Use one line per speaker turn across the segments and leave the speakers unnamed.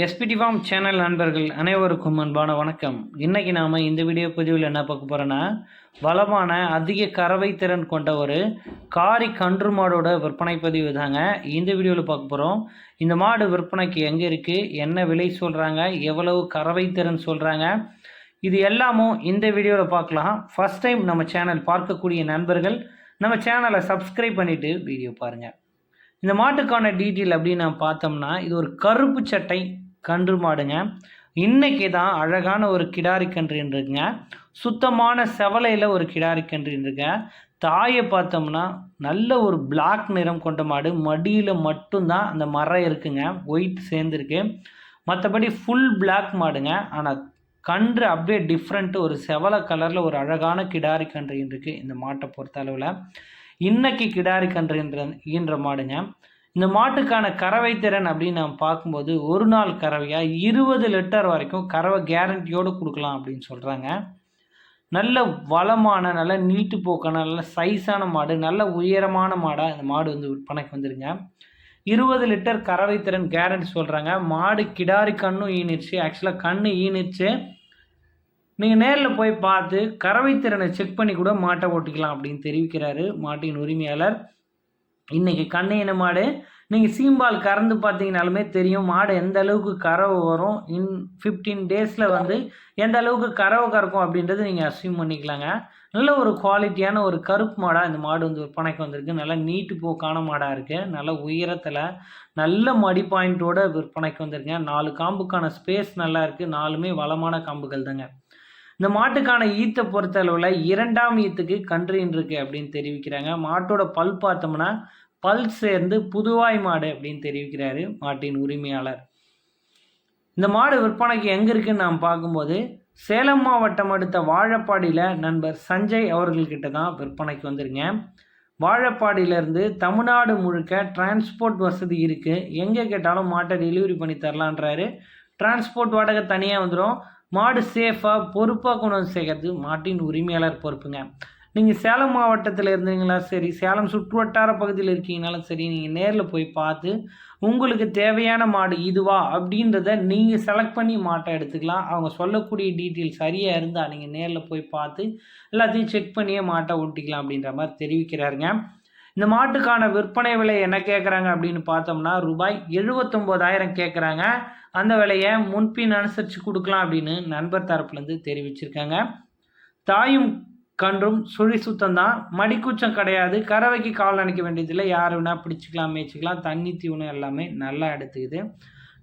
SPD form channel நண்பர்கள் அனைவருக்கும் அன்பான வணக்கம். இன்றைக்கி நாம் இந்த வீடியோ பதிவில் என்ன பார்க்க போகிறோன்னா வளமான அதிக கறவை திறன் கொண்ட ஒரு காரி கன்று மாடோட விற்பனை பதிவு தாங்க. இந்த வீடியோவில் பார்க்க போகிறோம் இந்த மாடு விற்பனைக்கு எங்கே இருக்குது என்ன விலை சொல்கிறாங்க எவ்வளவு கறவை திறன் சொல்கிறாங்க இது எல்லாமும் இந்த வீடியோவில் பார்க்கலாம். ஃபஸ்ட் டைம் நம்ம சேனல் பார்க்கக்கூடிய நண்பர்கள் நம்ம சேனலை சப்ஸ்கிரைப் பண்ணிவிட்டு வீடியோ பாருங்கள் இந்த மாட்டுக்கான டீட்டெயில் அப்படின்னு நான் பார்த்தோம்னா இது ஒரு கருப்பு சட்டை கன்று மாடுங்க. இன்றைக்கி தான் அழகான ஒரு கிடாரி கன்று இருக்குங்க சுத்தமான செவலையில் ஒரு கிடாரி கன்று இருக்குங்க தாயை பார்த்தோம்னா நல்ல ஒரு பிளாக் நிறம் கொண்ட மாடு. மடியில் மட்டும்தான் அந்த மரம் இருக்குங்க. ஒயிட் சேர்ந்துருக்கு. மற்றபடி ஃபுல் பிளாக் மாடுங்க. ஆனால் கன்று அப்படியே டிஃப்ரெண்ட்டு ஒரு செவலை கலரில் ஒரு அழகான கிடாரி கன்று இருக்குது இந்த மாட்டை பொறுத்த அளவில். இன்னைக்கு கிடாரி கன்றுன்ற ஈன்ற மாடுங்க. இந்த மாட்டுக்கான கறவை திறன் அப்படின்னு நம்ம பார்க்கும்போது ஒரு நாள் கறவையாக இருபது லிட்டர் வரைக்கும் கறவை கேரண்டியோடு கொடுக்கலாம் அப்படின்னு சொல்கிறாங்க நல்ல வளமான நல்ல நீட்டு போக்கான நல்ல சைஸான மாடு நல்ல உயரமான மாடாக இந்த மாடு வந்து விற்பனைக்கு வந்துருங்க. இருபது லிட்டர் கறவை திறன் கேரண்டி சொல்கிறாங்க மாடு கிடாரி கண்ணும் ஈனிச்சு ஆக்சுவலாக கண்ணு ஈனிச்சு நீங்கள் நேரில் போய் பார்த்து கறவை திறனை செக் பண்ணி கூட மாட்டை ஓட்டிக்கலாம் அப்படின்னு தெரிவிக்கிறாரு மாட்டின் உரிமையாளர். இன்றைக்கி கண்ணு இன மாடு? நீங்கள் சீம்பால் கறந்து பார்த்தீங்கனாலுமே தெரியும் மாடு எந்த அளவுக்கு கறவை வரும் இன் ஃபிஃப்டீன் டேஸில் வந்து எந்த அளவுக்கு கறவை கறக்கும் அப்படின்றது நீங்கள் அசியூம் பண்ணிக்கலாங்க. நல்ல ஒரு குவாலிட்டியான ஒரு கருப்பு மாடாக இந்த மாடு வந்து விற்பனைக்கு வந்திருக்கு. நல்லா நீட்டு போக்கான மாடாக இருக்குது நல்ல உயரத்தில் நல்ல மடி பாயிண்ட்டோட விற்பனைக்கு வந்திருக்குங்க. நாலு காம்புக்கான ஸ்பேஸ் நல்லா இருக்குது நாலுமே வளமான காம்புகள் தாங்க இந்த மாட்டுக்கான ஈத்தை பொறுத்த அளவில் இரண்டாம் ஈத்துக்கு கன்றுன்னு இருக்கு அப்படின்னு தெரிவிக்கிறாங்க. மாட்டோட பல் பார்த்தோம்னா பல் சேர்ந்து புதுவாய் மாடு அப்படின்னு தெரிவிக்கிறாரு மாட்டின் உரிமையாளர். இந்த மாடு விற்பனைக்கு எங்கே இருக்குன்னு நாம் பார்க்கும்போது சேலம் மாவட்டம் அடுத்த வாழப்பாடியில் நண்பர் சஞ்சய் அவர்கள்கிட்ட தான் விற்பனைக்கு வந்துருங்க. வாழப்பாடியிலேருந்து தமிழ்நாடு முழுக்க டிரான்ஸ்போர்ட் வசதி இருக்குது எங்கே கேட்டாலும் மாட்டை டெலிவரி பண்ணி தரலான்றாரு. டிரான்ஸ்போர்ட் வாடகை தனியாக வந்துடும் மாடு சேஃபாக பொறுப்பாக கொண்டு வந்து சேர்க்கறது மாட்டின் உரிமையாளர் பொறுப்புங்க. நீங்கள் சேலம் மாவட்டத்தில் இருந்தீங்களா சரி. சேலம் சுற்றுவட்டார பகுதியில் இருக்கீங்கனாலும் சரி நீங்கள் நேரில் போய் பார்த்து உங்களுக்கு தேவையான மாடு இதுவா அப்படின்றத நீங்கள் செலக்ட் பண்ணி மாட்டை எடுத்துக்கலாம். அவங்க சொல்லக்கூடிய டீட்டெயில் சரியாக இருந்தால் நீங்கள் நேரில் போய் பார்த்து எல்லாத்தையும் செக் பண்ணியே மாட்டை ஓட்டிக்கலாம் அப்படின்ற மாதிரி தெரிவிக்கிறாருங்க. இந்த மாட்டுக்கான விற்பனை விலை என்ன கேட்குறாங்க அப்படின்னு பார்த்தோம்னா ரூபாய் எழுபத்தொம்போதாயிரம் கேட்குறாங்க அந்த விலையை முன்பின் அனுசரித்து கொடுக்கலாம் அப்படின்னு நண்பர் தரப்புலேருந்து தெரிவிச்சிருக்காங்க. தாயும் கன்றும் சுழி சுத்தம் தான் மடிக்கூச்சம் கிடையாது. கறவைக்கு கால் நினைக்க வேண்டியதில்லை. யார் வேணால் பிடிச்சிக்கலாம் மேய்ச்சிக்கலாம். தண்ணி தீவனம் எல்லாமே நல்லா எடுத்துக்குது.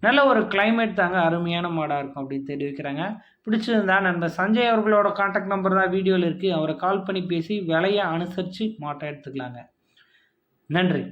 நல்ல ஒரு கிளைமேட் தாங்க. அருமையான மாடாக இருக்கும் அப்படின்னு தெரிவிக்கிறாங்க. பிடிச்சிருந்தா நண்பர் சஞ்சய் அவர்களோட காண்டாக்ட் நம்பர் தான். வீடியோவில் இருக்குது அவரை கால் பண்ணி பேசி விலையை அனுசரித்து மாட்டை எடுத்துக்கலாங்க. நன்றி.